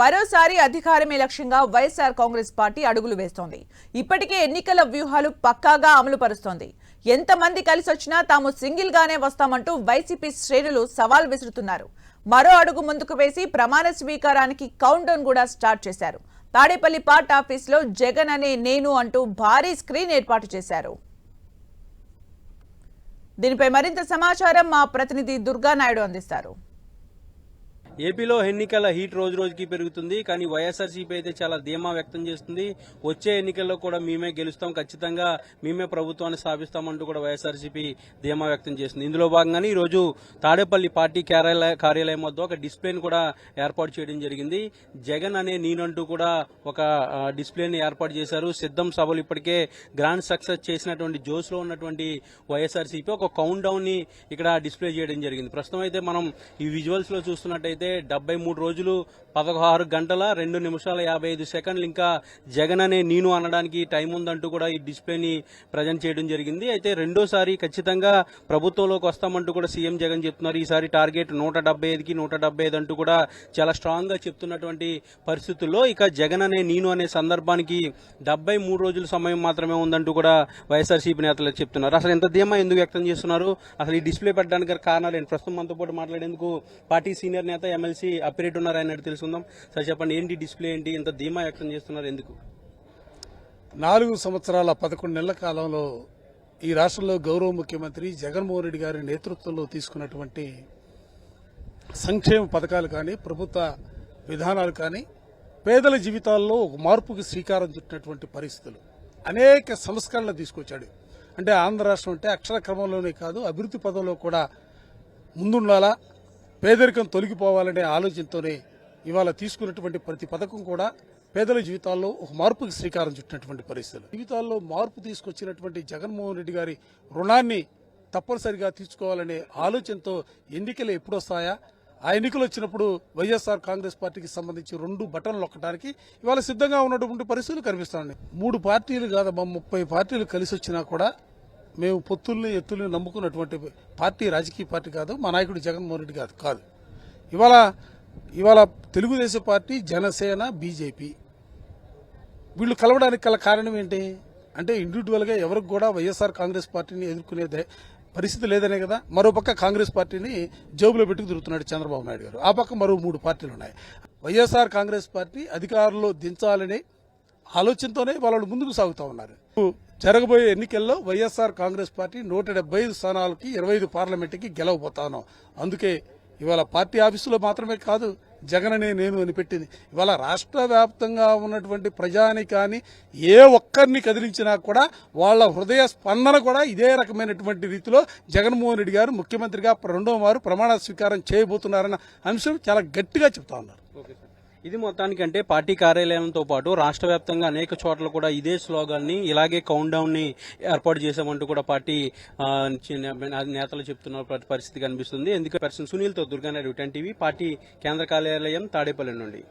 మరోసారి అధికారమే లక్ష్యంగా వైఎస్ఆర్ కాంగ్రెస్ పార్టీ అడుగులు వేస్తోంది. ఇప్పటికే ఎన్నికల వ్యూహాలు పక్కాగా అమలు పరుస్తోంది ఎంతమంది కలిసి వచ్చినా తాము సింగిల్ గానే వస్తామంటూ వైసీపీ శ్రేణులు సవాల్ విసురుతున్నారు. మరో అడుగు ముందుకు వేసి ప్రమాణ స్వీకారానికి కౌంట్ డౌన్ కూడా స్టార్ట్ చేశారు. తాడేపల్లి పార్ట్ ఆఫీస్లో జగన్ అనే నేను అంటూ భారీ స్క్రీన్ ఏర్పాటు చేశారు. దీనిపై మరింత సమాచారం మా ప్రతినిధి దుర్గా నాయుడు అందిస్తారు. ఏపీలో ఎన్నికల హీట్ రోజు రోజుకి పెరుగుతుంది కానీ వైఎస్ఆర్సీపీ అయితే చాలా ధీమా వ్యక్తం చేస్తుంది. వచ్చే ఎన్నికల్లో కూడా మేమే గెలుస్తాం ఖచ్చితంగా మేమే ప్రభుత్వాన్ని స్థాపిస్తామంటూ కూడా వైఎస్ఆర్సీపీ ధీమా వ్యక్తం చేస్తుంది. ఇందులో భాగంగానే ఈ రోజు తాడేపల్లి పార్టీ కార్యాలయ కార్యాలయం వద్ద ఒక డిస్ప్లేని కూడా ఏర్పాటు చేయడం జరిగింది. జగన్ అనే నేనంటూ కూడా ఒక డిస్ప్లేని ఏర్పాటు చేశారు. సిద్ధం సభలు ఇప్పటికే గ్రాండ్ సక్సెస్ చేసినటువంటి జోష్లో ఉన్నటువంటి వైఎస్ఆర్సీపీ ఒక కౌంట్ డౌన్ని ఇక్కడ డిస్ప్లే చేయడం జరిగింది. ప్రస్తుతం అయితే మనం ఈ విజువల్స్లో అయితే డెబ్బై మూడు రోజులు పదహారు గంటల రెండు నిమిషాల యాభై ఐదు సెకండ్లు ఇంకా జగన్ అనే నేను అనడానికి టైం ఉందంటూ కూడా ఈ డిస్ప్లేని ప్రజెంట్ చేయడం జరిగింది. అయితే రెండోసారి ఖచ్చితంగా ప్రభుత్వంలోకి వస్తామంటూ కూడా సీఎం జగన్ చెప్తున్నారు. ఈసారి టార్గెట్ నూట డెబ్బై ఐదుకి నూట డెబ్బై ఐదు అంటూ కూడా చాలా స్ట్రాంగ్గా చెప్తున్నటువంటి పరిస్థితుల్లో ఇక జగన్ అనే నేను అనే సందర్భానికి డెబ్బై మూడు రోజుల సమయం మాత్రమే ఉందంటూ కూడా వైఎస్ఆర్సీపీ నేతలు చెప్తున్నారు. అసలు ఎంత ధీమా ఎందుకు వ్యక్తం చేస్తున్నారు? అసలు ఈ డిస్ప్లే పెట్టడానికి కారణాలు ఏంటి? ప్రస్తుతం మనతో పాటు మాట్లాడేందుకు పార్టీ సీనియర్ నేత ఎమ్మెల్సీ అప్పిరెడ్డి ఉన్నారు ఆయన తెలుసుకుందాం. సార్ చెప్పండి ఏంటి డిస్ప్లే ఏంటి? ఎంత ధీమా వ్యక్తం చేస్తున్నారు ఎందుకు? నాలుగు సంవత్సరాల పదకొండు నెలల కాలంలో ఈ రాష్ట్రంలో గౌరవ ముఖ్యమంత్రి జగన్మోహన్ రెడ్డి గారి నేతృత్వంలో తీసుకున్నటువంటి సంక్షేమ పథకాలు కానీ ప్రభుత్వ విధానాలు కానీ పేదల జీవితాల్లో ఒక మార్పుకి శ్రీకారం చుట్టినటువంటి పరిస్థితులు. అనేక సంస్కరణలు తీసుకొచ్చాడు. అంటే ఆంధ్ర రాష్ట్రం అంటే అక్షర క్రమంలోనే కాదు అభివృద్ధి పదంలో కూడా ముందుండాలా? పేదరికం తొలగిపోవాలనే ఆలోచనతోనే ఇవాళ తీసుకున్నటువంటి ప్రతి పథకం కూడా పేదల జీవితాల్లో ఒక మార్పుకి శ్రీకారం చుట్టినటువంటి పరిస్థితులు. జీవితాల్లో మార్పు తీసుకొచ్చినటువంటి జగన్మోహన్ రెడ్డి గారి రుణాన్ని తప్పనిసరిగా తీసుకోవాలనే ఆలోచనతో ఎన్నికలు ఎప్పుడు వస్తాయా? ఆ ఎన్నికలు వచ్చినప్పుడు వైఎస్ఆర్ కాంగ్రెస్ పార్టీకి సంబంధించి రెండు బటన్లు నొక్కడానికి ఇవాళ సిద్ధంగా ఉన్నటువంటి పరిస్థితులు కనిపిస్తున్నాయి. మూడు పార్టీలు కాదమ్మా ముప్పై పార్టీలు కలిసి వచ్చినా కూడా మేము పొత్తుల్ని ఎత్తుల్ని నమ్ముకున్నటువంటి పార్టీ రాజకీయ పార్టీ కాదు మా నాయకుడు జగన్మోహన్ రెడ్డి కాదు కాదు. ఇవాళ ఇవాళ తెలుగుదేశం పార్టీ జనసేన బీజేపీ. వీళ్ళు కలవడానికి గల కారణం ఏంటి? అంటే ఇండివిజువల్గా ఎవరికి కూడా వైఎస్ఆర్ కాంగ్రెస్ పార్టీని ఎదుర్కొనే పరిస్థితి లేదనే కదా. మరో పక్క కాంగ్రెస్ పార్టీని జోబులో పెట్టుకు తిరుగుతున్నాడు చంద్రబాబు నాయుడు గారు. ఆ పక్క మరో మూడు పార్టీలు ఉన్నాయి. వైఎస్ఆర్ కాంగ్రెస్ పార్టీ అధికారంలో దించాలనే ఆలోచనతోనే వాళ్ళు ముందుకు సాగుతూ ఉన్నారు. జరగబోయే ఎన్నికల్లో వైఎస్ఆర్ కాంగ్రెస్ పార్టీ నూట డెబ్బై ఐదు స్థానాలకి ఇరవై ఐదు పార్లమెంట్కి గెలవబోతాను. అందుకే ఇవాళ పార్టీ ఆఫీసులో మాత్రమే కాదు జగన్ అనే నేను అని పెట్టింది. ఇవాళ రాష్ట్ర వ్యాప్తంగా ఉన్నటువంటి ప్రజాని కానీ ఏ ఒక్కరిని కదిలించినా కూడా వాళ్ళ హృదయ స్పందన కూడా ఇదే రకమైనటువంటి రీతిలో జగన్మోహన్ రెడ్డి గారు ముఖ్యమంత్రిగా రెండో వారు ప్రమాణ స్వీకారం చేయబోతున్నారన్న అంశం చాలా గట్టిగా చెప్తా ఉన్నారు. ఓకే ఇది మొత్తానికంటే పార్టీ కార్యాలయంతో పాటు రాష్ట్ర వ్యాప్తంగా అనేక చోట్ల కూడా ఇదే స్లోగాన్ని ఇలాగే కౌంట్ డౌన్ని ఏర్పాటు చేశామంటూ కూడా పార్టీ నేతలు చెప్తున్న పరిస్థితి కనిపిస్తుంది. ఎందుకంటే పర్సన్ సునీల్తో దుర్గానాయుడు టెన్ టీవీ పార్టీ కేంద్ర కార్యాలయం తాడేపల్లి నుండి.